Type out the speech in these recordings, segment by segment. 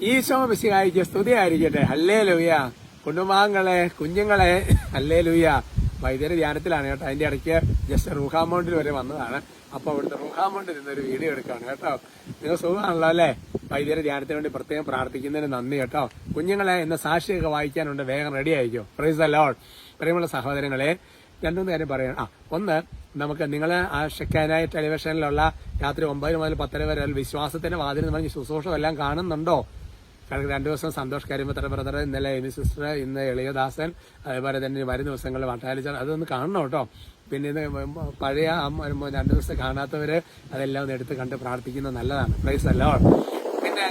ഈശോ മിശിഹായിക്ക് സ്തുതിയായിരിക്കട്ടെ. ഹല്ലേ ലൂയ കുടുംബാംഗങ്ങളെ കുഞ്ഞുങ്ങളെ. ഹല്ലേ ലൂയ വൈദ്യുതി ധ്യാനത്തിലാണ് കേട്ടോ. അതിന്റെ ഇടയ്ക്ക് ജസ്റ്റ് റൂഹാമൗണ്ടിൽ വരെ വന്നതാണ്. അപ്പൊ അവിടുത്തെ റൂഹാമൗണ്ടിൽ ഒരു വീഡിയോ എടുക്കുകയാണ് കേട്ടോ. നിങ്ങൾ സുഖമാണല്ലോ അല്ലേ? വൈദ്യുതി ധ്യാനത്തിന് വേണ്ടി പ്രത്യേകം പ്രാർത്ഥിക്കുന്നതിന് നന്ദി കേട്ടോ. കുഞ്ഞുങ്ങളെ എന്ന സാക്ഷിയൊക്കെ വായിക്കാനുണ്ട്. വേഗം റെഡി ആയിരിക്കും? പ്രൈസ് ദ ലോഡ് പ്രിയമുള്ള സഹോദരങ്ങളെ രണ്ടുമൂന്ന് കാര്യം പറയണം ആ ഒന്ന് നമുക്ക് നിങ്ങൾ ആ ഷെക്കാനായ ടെലിവിഷനിലുള്ള രാത്രി ഒമ്പത് മുതൽ പത്തര വരെ വിശ്വാസത്തിന്റെ വാതിൽ പറഞ്ഞ് ശുശ്രൂഷ എല്ലാം കാണുന്നുണ്ടോ? കാരണം രണ്ടു ദിവസം സന്തോഷ് കരിമത്ര ബ്രദർ ഇന്നലെ എമി സിസ്റ്റർ ഇന്ന് എളിയദാസൻ അതേപോലെ തന്നെ വരും ദിവസങ്ങളിൽ വട്ടാലിച്ചർ അതൊന്ന് കാണണം കേട്ടോ. പിന്നെ ഇത് പഴയ രണ്ടു ദിവസം കാണാത്തവര് അതെല്ലാം ഒന്ന് എടുത്ത് കണ്ട് പ്രാർത്ഥിക്കുന്നത് നല്ലതാണ്. പ്രൈസ് അല്ലോ പിന്നെ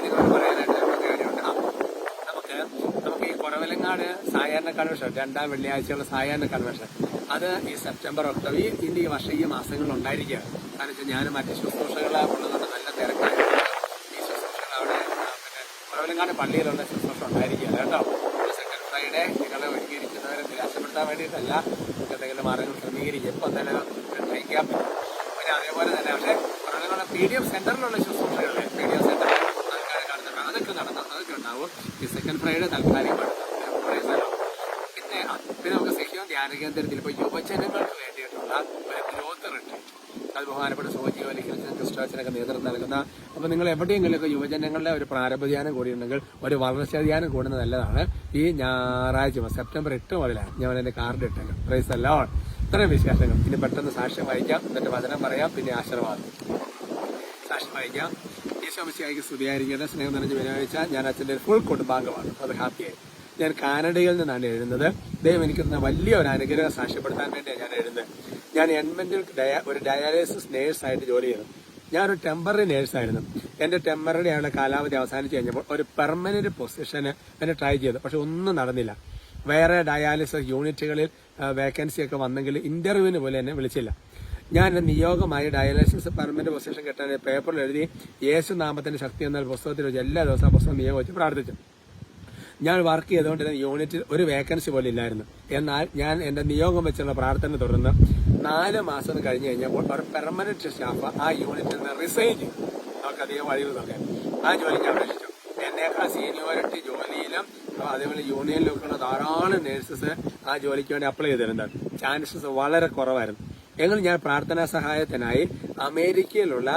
നമുക്ക് നമുക്ക് ഈ കുറവലങ്ങാട് സായാഹ്ന കൺവെൻഷൻ രണ്ടാം വെള്ളിയാഴ്ചയുള്ള സായാഹ്ന കൺവെൻഷൻ അത് ഈ സെപ്റ്റംബർ ഒക്ടോബർ ഈ വർഷം ഈ മാസങ്ങളിൽ ഉണ്ടായിരിക്കുകയാണ്. കാരണം വെച്ചാൽ ഞാൻ മറ്റ് ശുശ്രൂഷകൾ ഉള്ളതുകൊണ്ട് നല്ല തിരക്കായിരുന്നു ഈ ശുശ്രൂഷകൾ അവിടെ ആ, പിന്നെ കുറവലങ്ങാട് പള്ളിയിലുള്ള ശുശ്രൂഷ ഉണ്ടായിരിക്കുക കേട്ടോ. ഫ്രൈഡേ നിങ്ങളെ ഒരുക്കിയിരിക്കുന്നവരെ നിരാശപ്പെടുത്താൻ വേണ്ടിയിട്ടല്ല എന്തെങ്കിലും മാർഗങ്ങൾ ക്രമീകരിക്കും ഇപ്പം തന്നെ പറ്റും. പിന്നെ അതേപോലെ തന്നെ പക്ഷേ പ്രകടനങ്ങളുടെ പി ഡി എഫ് സെന്ററിലുള്ള ശുശ്രൂഷകളിലെ പി ഡി എഫ് സെന്ററിൽ കാണുന്നുണ്ട്. അതൊക്കെ നടന്നു അതൊക്കെ ഉണ്ടാവും. ഈ സെക്കൻഡ് ഫ്രൈഡേ താൽക്കാലികമാണ്. പിന്നെ പിന്നെ നമുക്ക് സഹ്യം ധ്യാന കേന്ദ്രത്തിൽ ഇപ്പോൾ യുവജനങ്ങൾക്ക് വേണ്ടിയിട്ടുള്ള ഒരു ഗ്രോത്ത് റിട്രീറ്റ് അത് ബഹുമാനപ്പെട്ട അല്ലെങ്കിൽ ക്രിസ്റ്റാച്ചനൊക്കെ നേതൃത്വം നൽകുന്ന. അപ്പോൾ നിങ്ങൾ എവിടെയെങ്കിലുമൊക്കെ യുവജനങ്ങളുടെ ഒരു പ്രാരംഭധ്യാനം കൂടിയുണ്ടെങ്കിൽ ഒരു വളർച്ചാധ്യാനം കൂടുന്നത് നല്ലതാണ്. ഈ ഞായറാഴ്ച സെപ്റ്റംബർ എട്ട് മുതലാണ് ഞാൻ എന്റെ കാർഡ് ഇട്ടേക്കാം പ്രൈസ് അല്ല ഇത്രയും വിശേഷങ്ങൾ. ഇനി പെട്ടെന്ന് സാക്ഷ്യം വായിക്കാം. എന്നിട്ട് വചനം പറയാം. പിന്നെ ആശീർവാദം. സാക്ഷ്യം വായിക്കാം. ഈശോ മിശിഹായിക്ക് സ്തുതിയായിരിക്കട്ടെ. സ്നേഹം നിറഞ്ഞ് വിനിയോഗിച്ച ഞാൻ അച്ഛന്റെ ഫുൾ കുടുംബാംഗമാണ്. അത് ഹാപ്പിയായി ഞാൻ കാനഡയിൽ നിന്നാണ് എഴുതുന്നത്. ദൈവം എനിക്ക് വലിയ ഒരു അനുഗ്രഹം സാക്ഷ്യപ്പെടുത്താൻ വേണ്ടിയാണ് ഞാൻ എഴുതുന്നത്. ഞാൻ എൻമെന്റിൽ ഒരു ഡയാലിസിസ് നേഴ്സായിട്ട് ജോലി ചെയ്തു ഞാനൊരു ടെമ്പററി നേഴ്സായിരുന്നു എന്റെ ടെമ്പററി ആയുള്ള കാലാവധി അവസാനിച്ച് കഴിഞ്ഞപ്പോൾ ഒരു പെർമനന്റ് പൊസിഷന് എന്നെ ട്രൈ ചെയ്തു. പക്ഷെ ഒന്നും നടന്നില്ല. വേറെ ഡയാലിസിസ് യൂണിറ്റുകളിൽ വേക്കൻസി ഒക്കെ വന്നെങ്കിൽ ഇന്റർവ്യൂവിന് പോലും എന്നെ വിളിച്ചില്ല. ഞാൻ നിയോഗമായി ഡയാലിസിസ് പെർമനന്റ് പൊസിഷൻ കിട്ടാൻ പേപ്പറിൽ എഴുതി യേശു നാമത്തിന്റെ ശക്തി എന്ന പുസ്തകത്തിൽ വെച്ച് എല്ലാ ദിവസവും പുസ്തകം നിയോഗം വെച്ച് പ്രാർത്ഥിച്ചു. ഞാൻ വർക്ക് ചെയ്തുകൊണ്ടിരുന്ന യൂണിറ്റിൽ ഒരു വേക്കൻസി പോലും ഇല്ലായിരുന്നു. എന്നാൽ ഞാൻ എന്റെ നിയോഗം വെച്ചുള്ള പ്രാർത്ഥന തുടർന്ന് നാല് മാസം കഴിഞ്ഞ് കഴിഞ്ഞപ്പോൾ ഒരു പെർമനന്റ് സ്റ്റാഫ് ആ യൂണിറ്റിൽ നിന്ന് റിസൈൻ ചെയ്തു. നമുക്ക് അധികം വഴിവ് നോക്കാൻ. ആ ജോലിക്ക് അപേക്ഷിച്ചു. എന്നേക്കാൾ സീനിയോറിറ്റി ജോലിയിലും അതേപോലെ യൂണിയനിലൊക്കെയുള്ള ധാരാളം നേഴ്സസ് ആ ജോലിക്ക് വേണ്ടി അപ്ലൈ ചെയ്തിട്ടുണ്ട്. ചാൻസസ് വളരെ കുറവായിരുന്നു. എങ്കിൽ ഞാൻ പ്രാർത്ഥനാ സഹായത്തിനായി അമേരിക്കയിലുള്ള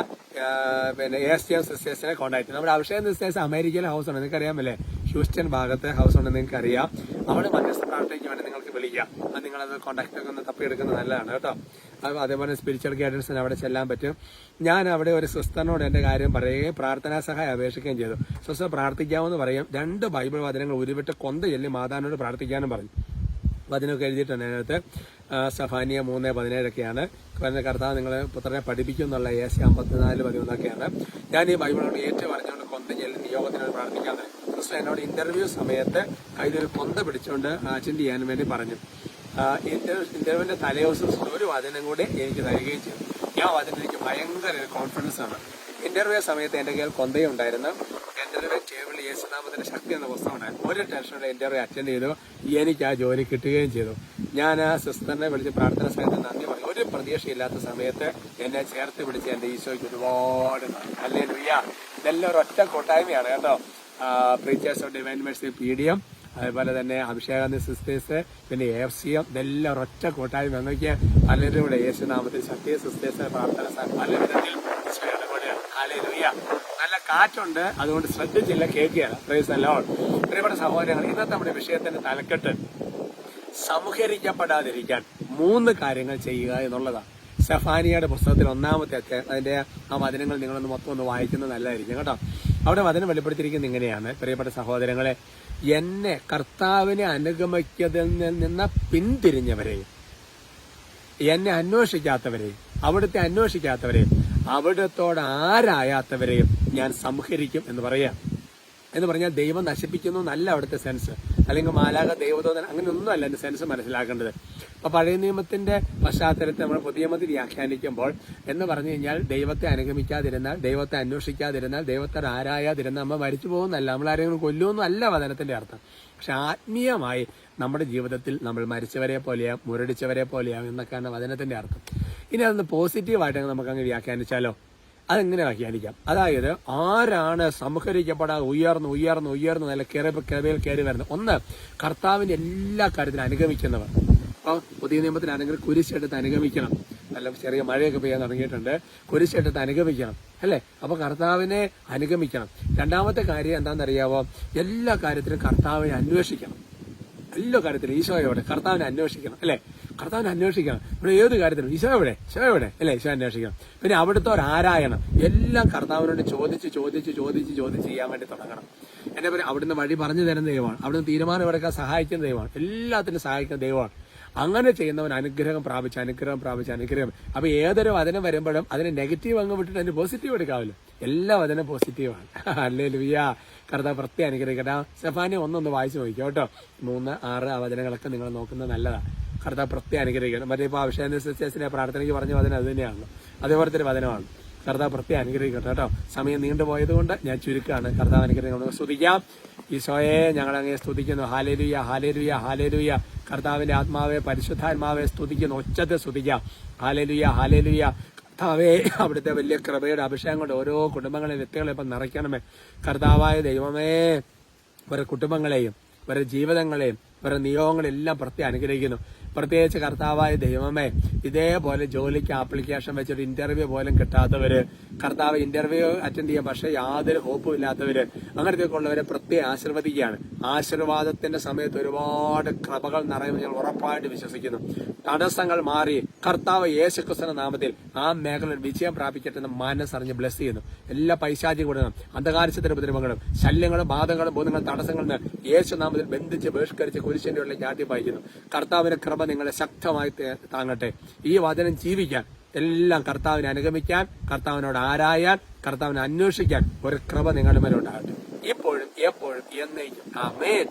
പിന്നെ എസ് ടി എം സിസ്റ്റേഴ്സിനെ കോൺടാക്ട് ചെയ്തു. നമ്മുടെ അഭിഷേക് സിസ്റ്റേഴ്സ് അമേരിക്കയിലെ ഹൗസ് ഉണ്ട് നിങ്ങൾക്ക് അറിയാമല്ലേ ഹ്യൂസ്റ്റൺ ഭാഗത്തെ ഹൗസ് ഉണ്ടെന്ന് നിങ്ങൾക്ക് അറിയാം അവിടെ മധ്യസ്ഥ പ്രാർത്ഥനയ്ക്ക് വേണ്ടി നിങ്ങൾക്ക് വിളിക്കാം. അത് നിങ്ങളത് കോൺടാക്ട് ഒക്കെ ഒന്ന് തപ്പിയെടുക്കുന്നത് നല്ലതാണ് കേട്ടോ. അത് അതേപോലെ സ്പിരിച്വൽ ഗൈഡൻസിന് അവിടെ ചെല്ലാൻ പറ്റും. ഞാൻ അവിടെ ഒരു സിസ്റ്ററിനോട് എന്റെ കാര്യം പറയുകയും പ്രാർത്ഥനാ സഹായം അപേക്ഷിക്കുകയും ചെയ്തു. സിസ്റ്റർ പ്രാർത്ഥിക്കാമെന്ന് പറയും. രണ്ട് ബൈബിൾ വചനങ്ങൾ ഉരുവിട്ട് കൊന്ത ചെല്ലി മാതാവിനോട് പ്രാർത്ഥിക്കാനും പറഞ്ഞു. വചനമൊക്കെ എഴുതിയിട്ടുണ്ട് അതിനകത്ത്. സഫാനിയ മൂന്ന് പതിനേഴൊക്കെയാണ്. പറഞ്ഞ കർത്താവ് നിങ്ങളെ പുത്രനെ പഠിപ്പിക്കും എന്നുള്ള എ സി അമ്പത്തിനാല് പതിമൂന്നൊക്കെയാണ് ഞാൻ ഈ ബൈബിളോട് ഏറ്റവും പറഞ്ഞുകൊണ്ട് കൊന്ത ചെല്ലി നിയോഗത്തിനോട് പ്രാർത്ഥിക്കാൻ തുടങ്ങി എന്നോട് ഇന്റർവ്യൂ സമയത്ത് കയ്യിലൊരു കൊന്ത പിടിച്ചുകൊണ്ട് അറ്റൻഡ് ചെയ്യാൻ വേണ്ടി പറഞ്ഞു. ഇന്റർവ്യൂവിന്റെ തലേദിവസം ഒരു വചനം കൂടി എനിക്ക് തരികയും ചെയ്തു. ഞാൻ വചനം എനിക്ക് ഭയങ്കര ഒരു കോൺഫിഡൻസ് ആണ്. ഇന്റർവ്യൂ സമയത്ത് എന്റെ കയ്യിൽ കൊന്തയും ഉണ്ടായിരുന്നു. ഇന്റർവ്യൂ ടേബിൾ യേശുനാമത്തിന്റെ ശക്തി എന്ന പുസ്തകം ഉണ്ടായിരുന്നു ഒരു ടെൻഷനോടെ ഇന്റർവ്യൂ അറ്റൻഡ് ചെയ്തു. എനിക്ക് ആ ജോലി കിട്ടുകയും ചെയ്തു. ഞാൻ ആ സിസ്റ്ററിനെ വിളിച്ച് പ്രാർത്ഥന സമയത്ത് നന്ദി പറഞ്ഞു. ഒരു പ്രതീക്ഷയില്ലാത്ത സമയത്ത് എന്നെ ചേർത്ത് പിടിച്ച് എന്റെ ഈശോയ്ക്ക് ഒരുപാട് അല്ലേ ലുയ്യ ഇതെല്ലാം ഒരു ഒറ്റ കൂട്ടായ്മയാണ് കേട്ടോ. Preachers of divine mercy P D M അതുപോലെ തന്നെ അഭിഷേകാന്ത സിസ്റ്റേഴ്സ് പിന്നെ എഫ് സി എം ഇതെല്ലാം ഒരൊറ്റ കൂട്ടായ്മ. എന്നൊക്കെ പലരും കൂടെ യേശുനാമത്തിൽ ശക്തി സിസ്റ്റേഴ്സ് പ്രാർത്ഥന. നല്ല കാറ്റുണ്ട്. അതുകൊണ്ട് ശ്രദ്ധിച്ചില്ല കേൾക്കുകയാണ് പ്രൈസ് അല്ലോൺ പ്രിയപ്പെട്ട സഹോദരങ്ങൾ ഇന്നത്തെ നമ്മുടെ വിഷയത്തിന്റെ തലക്കെട്ട് സംഹരിക്കപ്പെടാതിരിക്കാൻ മൂന്ന് കാര്യങ്ങൾ ചെയ്യുക എന്നുള്ളതാണ്. സെഫാനിയുടെ പുസ്തകത്തിൽ ഒന്നാമത്തെ അതിന്റെ ആ വചനങ്ങൾ നിങ്ങളൊന്ന് മൊത്തം ഒന്ന് വായിക്കുന്നത് നല്ലതായിരിക്കും കേട്ടോ. അവിടെ വചനം വെളിപ്പെടുത്തിയിരിക്കുന്നത് ഇങ്ങനെയാണ്. പ്രിയപ്പെട്ട സഹോദരങ്ങളെ എന്നെ കർത്താവിനെ അനുഗമിക്കതിൽ നിന്ന് പിന്തിരിഞ്ഞവരെയും എന്നെ അന്വേഷിക്കാത്തവരെയും അവിടുത്തെ അന്വേഷിക്കാത്തവരെയും അവിടത്തോട് ആരായാത്തവരെയും ഞാൻ സംഹരിക്കും എന്ന് പറയാം എന്ന് പറഞ്ഞാൽ ദൈവം നശിപ്പിക്കുന്നു എന്നല്ല അവിടുത്തെ സെൻസ്. അല്ലെങ്കിൽ മാലാക ദൈവതോധന അങ്ങനെ ഒന്നും അല്ല സെൻസ് മനസ്സിലാക്കേണ്ടത്. അപ്പൊ പഴയ നിയമത്തിന്റെ പശ്ചാത്തലത്തെ നമ്മൾ പുതിയ നിയമത്തിൽ വ്യാഖ്യാനിക്കുമ്പോൾ എന്ന് പറഞ്ഞു കഴിഞ്ഞാൽ ദൈവത്തെ അനുഗമിക്കാതിരുന്നാൽ ദൈവത്തെ അന്വേഷിക്കാതിരുന്നാൽ ദൈവത്തെ ആരായാതിരുന്നാൽ നമ്മൾ മരിച്ചു പോകുന്നല്ല നമ്മൾ ആരെങ്കിലും കൊല്ലുമെന്നും അല്ല വചനത്തിന്റെ അർത്ഥം. പക്ഷെ ആത്മീയമായി നമ്മുടെ ജീവിതത്തിൽ നമ്മൾ മരിച്ചവരെ പോലെയാം മുരടിച്ചവരെ പോലെയാം എന്നൊക്കെയാണ് വചനത്തിന്റെ അർത്ഥം. ഇനി അതൊന്ന് പോസിറ്റീവായിട്ട് നമുക്ക് അങ്ങ് വ്യാഖ്യാനിച്ചാലോ? അതെങ്ങനെ വ്യാഖ്യാനിക്കാം? അതായത് ആരാണ് സംഹരിക്കപ്പെടാതെ ഉയർന്ന് ഉയർന്ന് ഉയർന്ന് നല്ല കയറി കയറിയിൽ കയറി വരുന്നത് ഒന്ന് കർത്താവിന്റെ എല്ലാ കാര്യത്തിലും അനുഗമിക്കുന്നവർ. അപ്പൊ പുതിയ നിയമത്തിലാണെങ്കിൽ കുരിശെടുത്ത് അനുഗമിക്കണം. നല്ല ചെറിയ മഴയൊക്കെ പെയ്യാൻ തുടങ്ങിയിട്ടുണ്ട്. കുരിശെടുത്ത് അനുഗമിക്കണം അല്ലേ? അപ്പൊ കർത്താവിനെ അനുഗമിക്കണം. രണ്ടാമത്തെ കാര്യം എന്താണെന്നറിയാവോ? എല്ലാ കാര്യത്തിലും കർത്താവിനെ അന്വേഷിക്കണം. എല്ലാ കാര്യത്തിലും എവിടെ? കർത്താവിനെ അന്വേഷിക്കണം അല്ലേ? കർത്താവിനെ അന്വേഷിക്കണം. ഇവിടെ ഏത് കാര്യത്തിലും? ഈശോ എവിടെ? ഈശോ എവിടെ? അല്ലേ ഈശോ അന്വേഷിക്കണം. പിന്നെ അവിടുത്തെ ഒരു ആരായണം. എല്ലാം കർത്താവിനോട് ചോദിച്ച് ചോദിച്ച് ചോദിച്ച് ചോദിച്ച് ചെയ്യാൻ വേണ്ടി തുടങ്ങണം. എന്നെ പറയാം അവിടുന്ന് വഴി പറഞ്ഞു തരുന്ന ദൈവമാണ്. അവിടുന്ന് തീരുമാനം എടുക്കാൻ സഹായിക്കുന്ന ദൈവമാണ്. എല്ലാത്തിനും സഹായിക്കുന്ന ദൈവമാണ്. അങ്ങനെ ചെയ്യുന്നവൻ അനുഗ്രഹം പ്രാപിച്ച് അനുഗ്രഹം പ്രാപിച്ച് അനുഗ്രഹം. അപ്പൊ ഏതൊരു വചനം വരുമ്പോഴും അതിന് നെഗറ്റീവ് അങ്ങ് വിട്ടിട്ട് അതിന് പോസിറ്റീവ് എടുക്കാമല്ലോ എല്ലാ വചനം പോസിറ്റീവാണ് അല്ലേ ലുയ്യ കർത്താവ് പ്രത്യേക അനുഗ്രഹിക്കട്ടെ. സെഫാനി ഒന്നൊന്ന് വായിച്ചു നോക്കിയോ കേട്ടോ. മൂന്ന് ആറ് ആ വചനങ്ങളൊക്കെ നിങ്ങൾ നോക്കുന്നത് നല്ലതാണ് കർത്താവ് പ്രത്യേക അനുഗ്രഹിക്കണം. മറ്റേ ഇപ്പോൾ അഭിഷേക സിസ്റ്റേഴ്സിനെ പ്രാർത്ഥനയ്ക്ക് പറഞ്ഞ വചനം അത് തന്നെയാണല്ലോ. അതേപോലത്തെ ഒരു വചനമാണ്. കർത്താവ് പ്രത്യേകം അനുഗ്രഹിക്കട്ടെ കേട്ടോ. സമയം നീണ്ടുപോയതുകൊണ്ട് ഞാൻ ചുരുക്കമാണ് കർത്താവ് അനുഗ്രഹം നമുക്ക് സ്തുതിക്കാം. ഈശോയെ ഞങ്ങൾ അങ്ങേ സ്തുതിക്കുന്നു. ഹാലേലുയ ഹാലേലുയ ഹാലേലുയ കർത്താവിന്റെ ആത്മാവെ പരിശുദ്ധാത്മാവെ സ്തുതിക്കുന്നു. ഒച്ചത്തെ സ്തുതിക്കാം. ഹാലേലുയ ഹാലേലുയ കർത്താവേ അവിടുത്തെ വലിയ കൃപയുടെ അഭിഷേകം കൊണ്ട് ഓരോ കുടുംബങ്ങളെ വ്യക്തികളെ ഇപ്പം നിറയ്ക്കണമേ. കർത്താവായ ദൈവമേ ഇവരുടെ കുടുംബങ്ങളെയും ഇവരുടെ ജീവിതങ്ങളെയും ഇവരുടെ നിയോഗങ്ങളെല്ലാം പ്രത്യേകം അനുഗ്രഹിക്കുന്നു. പ്രത്യേകിച്ച് കർത്താവായ ദൈവമേ ഇതേപോലെ ജോലിക്ക് ആപ്ലിക്കേഷൻ വെച്ചൊരു ഇന്റർവ്യൂ പോലും കിട്ടാത്തവര് കർത്താവ് ഇന്റർവ്യൂ അറ്റൻഡ് ചെയ്യാൻ പക്ഷേ യാതൊരു ഹോപ്പും ഇല്ലാത്തവര് അങ്ങനത്തെ ഉള്ളവരെ പ്രത്യേകം ആശീർവദിക്കുകയാണ്. ആശീർവാദത്തിന്റെ സമയത്ത് ഒരുപാട് കൃപകൾ നിറയുമെന്ന് ഞാൻ ഉറപ്പായിട്ട് വിശ്വസിക്കുന്നു. തടസ്സങ്ങൾ മാറി കർത്താവ് യേശുക്രിസ്തുവിന്റെ നാമത്തിൽ ആ മേഖലയിൽ വിജയം പ്രാപിക്കട്ടെ എന്ന് മനസ്സറിഞ്ഞ് ബ്ലസ് ചെയ്യുന്നു. എല്ലാ പൈശാചി കൊടുക്കണം അന്ധകാരത്തിന്റെ ഉപദ്രവങ്ങളും ശല്യങ്ങളും ബാധങ്ങളും ബോധങ്ങളും തടസ്സങ്ങളും യേശു നാമത്തിൽ ബന്ധിച്ച് ബഹിഷ്കരിച്ച് കുരിശിന്റെ ഉള്ളിൽ ചാട്ടി പായിക്കുന്നു. കർത്താവിന്റെ കൃപ നിങ്ങളെ ശക്തമായി താങ്ങട്ടെ. ഈ വചനം ജീവിക്കാൻ എല്ലാം കർത്താവിനെ അനുഗമിക്കാൻ കർത്താവിനോട് ആരായാൻ കർത്താവിനെ അന്വേഷിക്കാൻ ഒരു കൃപ നിങ്ങളുടെ മേലുണ്ടാകട്ടെ. ഇപ്പോഴും എപ്പോഴും എന്നേക്കും. ആമേൻ.